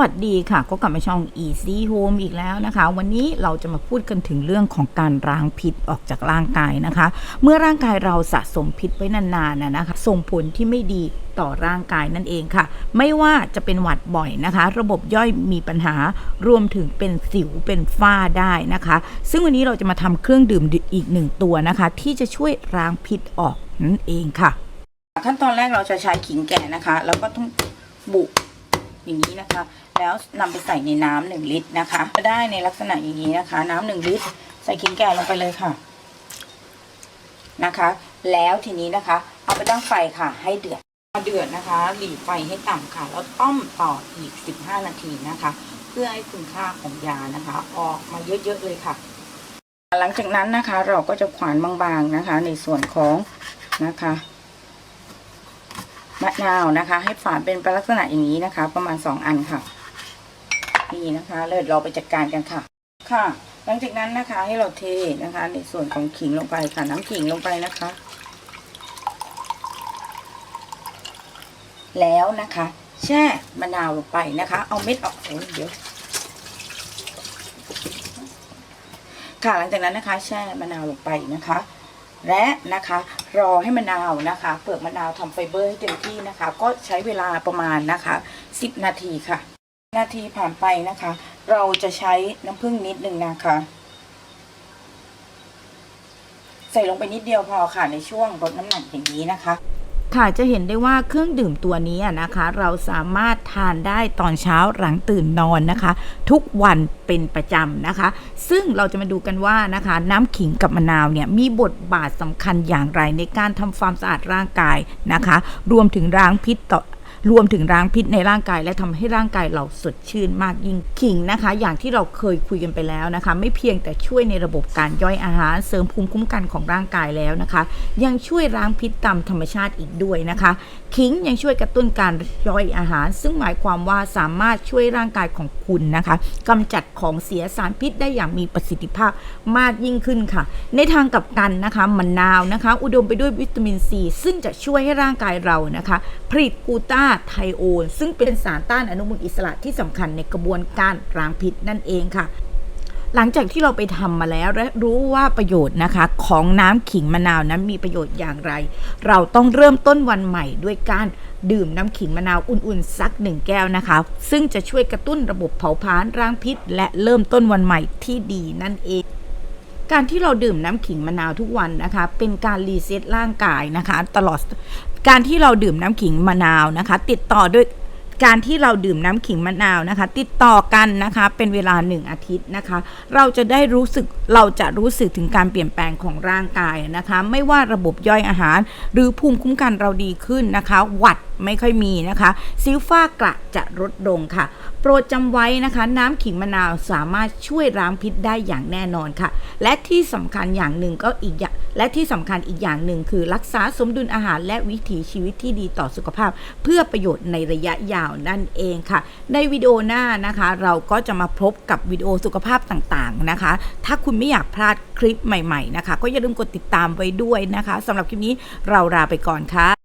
วัสดีค่ะ ก็กลับมาช่อง Easy Home อีกแล้วนะคะ วันนี้เราจะมาพูดกันถึงเรื่องของการล้างพิษออกจากร่างกายนะคะ เมื่อร่างกายเราสะสมพิษไว้นานๆนะนะคะ ส่งผลที่ไม่ดีต่อร่างกายนั่นเองค่ะ ไม่ว่าจะเป็นหวัดบ่อยนะคะ ระบบย่อยมีปัญหารวมถึงเป็นสิวเป็นฝ้าได้นะคะ ซึ่งวันนี้เราจะมาทำเครื่องดื่มอีกหนึ่งตัวนะคะ ที่จะช่วยล้างพิษออกนั่นเองค่ะ ขั้นตอนแรกเราจะใช้ขิงแก่นะคะ แล้วก็ต้องบุ อย่างนี้นะคะ แล้วนำไปใส่ในน้ำหนึ่งลิตรนะคะจะได้ในลักษณะอย่างนี้นะคะ น้ำหนึ่งลิตร ใส่ขิงแก่ลงไปเลยค่ะนะคะ แล้วทีนี้นะคะ เอาไปตั้งไฟค่ะ ให้เดือดพอเดือดนะคะ หลีไฟให้ต่ำค่ะ แล้วต้มต่ออีก 15 นาทีนะคะ เพื่อให้คุณค่าของยานะคะ ออกมาเยอะๆเลยค่ะ หลังจากนั้นนะคะเราก็จะขวานบางๆนะคะ ในส่วนของนะคะะนาวนะคะ ให้ฝานเป็นลักษณะอย่างนี้นะคะ ประมาณสองอันค่ะ นี่นะคะเลยเราไปจัดการกันค่ะ ค่ะ หลังจากนั้นนะคะให้เราเทนะคะ ในส่วนของขิงลงไปค่ะ น้ำขิงลงไปนะคะ แล้วนะคะ แช่มะนาวลงไปนะคะ เอาเม็ดออกโอ้ยเดี๋ยวค่ะหลังจากนั้นนะคะ แช่มะนาวลงไปนะคะ และนะคะ รอให้มะนาวนะคะ เปลือกมะนาวทำไฟเบอร์ให้เต็มที่นะคะ ก็ใช้เวลาประมาณนะคะ 10 นาทีค่ะ นาทีผ่านไปนะคะ เราจะใช้น้ำผึ้งนิดนึงนะคะ ใส่ลงไปนิดเดียวพอค่ะในช่วงลดน้ำหนักอย่างนี้นะคะ ค่ะจะเห็นได้ว่าเครื่องดื่มตัวนี้นะคะ เราสามารถทานได้ตอนเช้าหลังตื่นนอนนะคะ ทุกวันเป็นประจำนะคะ ซึ่งเราจะมาดูกันว่านะคะ น้ำขิงกับมะนาวเนี่ยมีบทบาทสำคัญอย่างไรในการทำความสะอาดร่างกายนะคะ รวมถึงล้างพิษต่อ รวมถึงล้างพิษในร่างกายและทำให้ร่างกายเราสดชื่นมากยิ่งขิงนะคะ อย่างที่เราเคยคุยกันไปแล้วนะคะ ไม่เพียงแต่ช่วยในระบบการย่อยอาหารเสริมภูมิคุ้มกันของร่างกายแล้วนะคะ ยังช่วยล้างพิษตามธรรมชาติอีกด้วยนะคะขิงยังช่วยกระตุ้นการย่อยอาหาร ซึ่งหมายความว่าสามารถช่วยร่างกายของคุณนะคะกำจัดของเสียสารพิษได้อย่างมีประสิทธิภาพมากยิ่งขึ้นค่ะ ในทางกลับกันนะคะมะนาวนะคะ อุดมไปด้วยวิตามินซีซึ่งจะช่วยให้ร่างกายเรานะคะผลิตกูตาไทโอนซึ่งเป็นสารต้านอนุมูลอิสระที่สำคัญในกระบวนการล้างพิษนั่นเองค่ะ หลังจากที่เราไปทำมาแล้วและรู้ว่าประโยชน์นะคะของน้ำขิงมะนาวนั้นมีประโยชน์อย่างไร เราต้องเริ่มต้นวันใหม่ด้วยการดื่มน้ำขิงมะนาวอุ่นๆ สักหนึ่งแก้วนะคะ ซึ่งจะช่วยกระตุ้นระบบเผาผลาญร่างพิษ และเริ่มต้นวันใหม่ที่ดีนั่นเอง การที่เราดื่มน้ำขิงมะนาวทุกวันนะคะ เป็นการรีเซ็ตร่างกายนะคะ ตลอดการที่เราดื่มน้ำขิงมะนาวนะคะ ติดต่อด้วยการที่เราดื่มน้ำขิงมะนาวนะคะ ติดต่อกันนะคะ เป็นเวลาหนึ่งอาทิตย์นะคะ เราจะได้รู้สึกเราจะรู้สึกถึงการเปลี่ยนแปลงของร่างกายนะคะ ไม่ว่าระบบย่อยอาหาร หรือภูมิคุ้มกันเราดีขึ้นนะคะ หวัด ไม่ค่อยมีนะคะซิลฟ้ากระจะลดลงค่ะ โปรดจำไว้นะคะ น้ำขิงมะนาวสามารถช่วยล้างพิษได้อย่างแน่นอนค่ะ และที่สำคัญอย่างหนึ่งก็อีกอย่างและที่สำคัญอีกอย่างหนึ่งคือรักษาสมดุลอาหารและวิถีชีวิตที่ดีต่อสุขภาพ เพื่อประโยชน์ในระยะยาวนั่นเองค่ะ ในวิดีโอหน้านะคะ เราก็จะมาพบกับวิดีโอสุขภาพต่างๆนะคะ ถ้าคุณไม่อยากพลาดคลิปใหม่ๆนะคะ ก็อย่าลืมกดติดตามไว้ด้วยนะคะสำหรับคลิปนี้เราลาไปก่อนค่ะ